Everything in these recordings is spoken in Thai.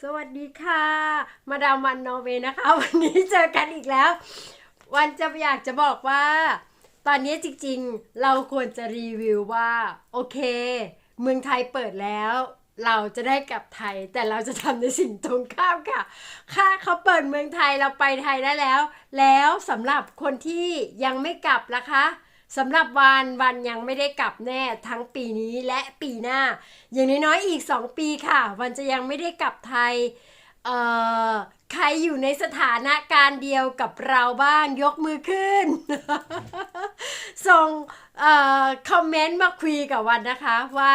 สวัสดีค่ะ มาดามวันนอร์เวย์นะคะ วันนี้เจอกันอีกแล้ว วันจะอยากจะบอกว่า ตอนนี้จริงๆ เราควรจะรีวิวว่า โอเค เมืองไทยเปิดแล้ว เราจะได้กลับไทยแต่เราจะทำในสิ่งตรงข้ามค่ะ ค่ะเขาเปิดเมืองไทยเราไปไทยได้แล้ว แล้วสำหรับคนที่ยังไม่กลับล่ะคะสำหรับวันวันยังไม่ได้กลับแน่ทั้งปีนี้และปีหน้า อย่างน้อยๆอีก 2 ปีค่ะ วันจะยังไม่ได้กลับไทยเอ่อใครอยู่ในสถานะการณ์เดียวกับเราบ้างยกมือขึ้น ส่งเอ่อคอมเมนต์มาคุยกับวันนะคะว่า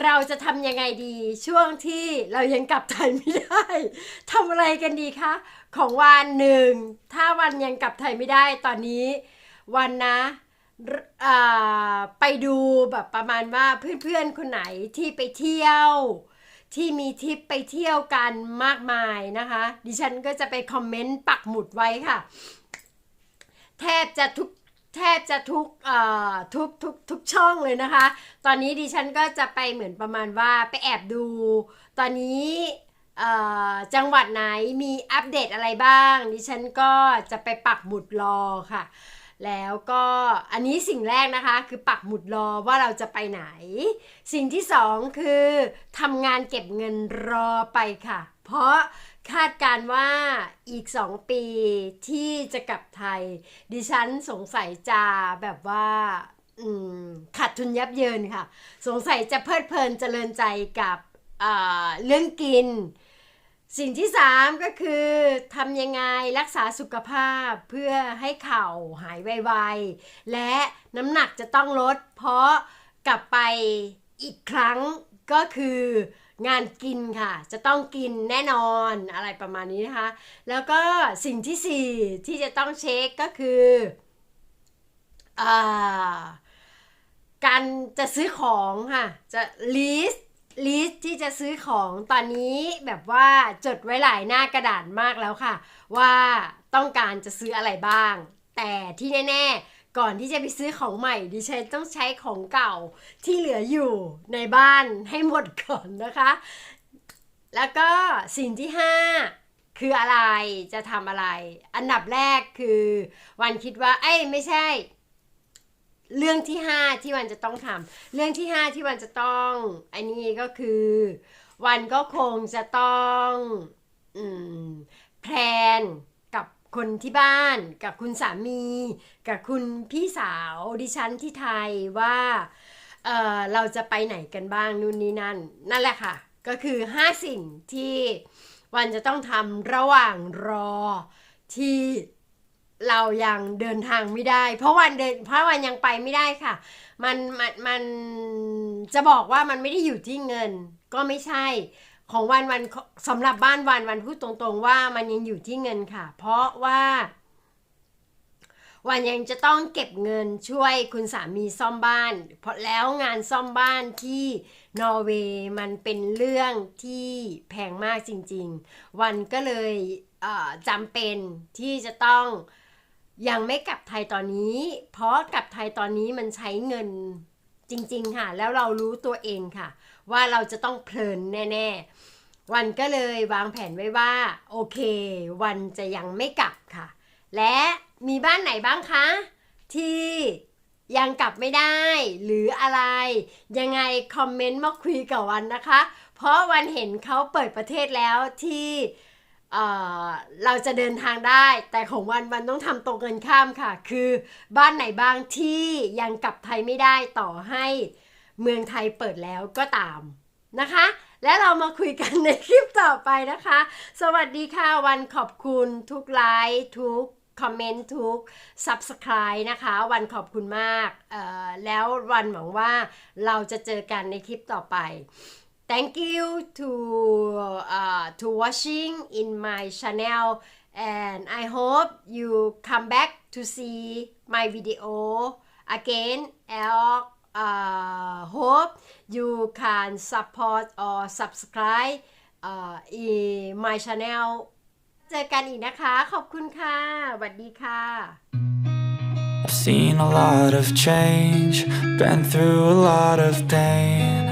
เราจะทำยังไงดีช่วงที่เรายังกลับไทยไม่ได้ทำอะไรกันดีคะของวันหนึ่งถ้าวันยังกลับไทยไม่ได้ตอนนี้วันนะไปดูแบบประมาณว่าเพื่อนๆคนไหนที่ไปเที่ยว ที่มีทริปไปเที่ยวกันมากมายนะคะ ดิฉันก็จะไปคอมเมนต์ปักหมุดไว้ค่ะ แทบจะทุก แทบจะทุกเอ่อทุกทุกทุกช่องเลยนะคะ ตอนนี้ดิฉันก็จะไปเหมือนประมาณว่าไปแอบดู ตอนนี้เอ่อจังหวัดไหนมีอัปเดตอะไรบ้าง ดิฉันก็จะไปปักหมุดรอค่ะ แล้วก็อันนี้สิ่งแรกนะคะ คือปักหมุดรอว่าเราจะไปไหน สิ่งที่สองคือทำงานเก็บเงินรอไปค่ะ เพราะคาดการ์ว่าอีก2ปีที่จะกลับไทย ดิฉันสงสัยจะแบบว่าขาดทุนยับเยินค่ะ สงสัยจะเพลิดเพลินเจริญใจกับอ่าเรื่องกิน สิ่งที่สามก็คือทำยังไงรักษาสุขภาพเพื่อให้เข่าหายไวๆ และน้ำหนักจะต้องลด เพราะกลับไปอีกครั้งก็คือ งานกินค่ะ จะต้องกินแน่นอนอะไรประมาณนี้นะคะ แล้วก็สิ่งที่สี่ที่จะต้องเช็คก็คืออการจะซื้อของค่ะ จะลิสลิสที่จะซื้อของตอนนี้แบบว่าจดไว้หลายหน้ากระดาษมากแล้วค่ะ ว่าต้องการจะซื้ออะไรบ้าง แต่ที่แน่ ๆ ก่อนที่จะไปซื้อของใหม่ดิฉันต้องใช้ของเก่าที่เหลืออยู่ในบ้านให้หมดก่อนนะคะ แล้วก็สิ่งที่ 5 คืออะไรจะทำอะไร อันดับแรกคือวันคิดว่า เอ้ยไม่ใช่ เรื่องที่ 5 ที่วันจะต้องทำเรื่องที่ 5 ที่วันจะต้อง อันนี้ก็คือ วันก็คงจะต้องอืมแพลน คนที่บ้านกับคุณสามี กับคุณพี่สาวดิฉันที่ไทยว่าเออเราจะไปไหนกันบ้างนู่นนี่นั่น นั่นแหละค่ะ ก็คือ 5 สิ่งที่วันจะต้องทำระหว่างรอที่เรายังเดินทางไม่ได้ เพราะวันเดินเพราะวันยังไปไม่ได้ค่ะ มันมันมันจะบอกว่ามันไม่ได้อยู่ที่เงินก็ไม่ใช่ ของวันวันสำหรับบ้านวันวันพูดตรงๆว่ามันยังอยู่ที่เงินค่ะ เพราะว่า วันยังจะต้องเก็บเงินช่วยคุณสามีซ่อมบ้าน เพราะแล้วงานซ่อมบ้านที่นอร์เวย์มันเป็นเรื่องที่แพงมากจริง ๆ วันก็เลยเจำเป็นที่จะต้องยังไม่กลับไทยตอนนี้ เพราะกลับไทยตอนนี้มันใช้เงิน จริง ๆ ค่ะ แล้วเรารู้ตัวเองค่ะ ว่าเราจะต้องเพลินแน่ ๆ วันก็เลยวางแผนไว้ว่า โอเค วันจะยังไม่กลับค่ะ และมีบ้านไหนบ้างคะ ที่ยังกลับไม่ได้ หรืออะไร ยังไงคอมเมนต์มาคุยกับวันนะคะ เพราะวันเห็นเขาเปิดประเทศแล้วที่ เราจะเดินทางได้ แต่ของวันวันต้องทำตรงกันข้ามค่ะ คือบ้านไหนบ้างที่ยังกลับไทยไม่ได้ต่อให้เมืองไทยเปิดแล้วก็ตามนะคะ และเรามาคุยกันในคลิปต่อไปนะคะ สวัสดีค่ะ วันขอบคุณทุกไลค์ทุกคอมเมนต์ทุก Subscribe นะคะ วันขอบคุณมาก แล้ววันหวังว่าเราจะเจอกันในคลิปต่อไป thank you to uh, to watching in my channel and I hope you come back to see my video again and uh, hope you can support or subscribe uh, in my channel เจอกันอีกนะคะ ขอบคุณค่ะสวัสดีค่ะ I've seen a lot of change, been through a lot of pain.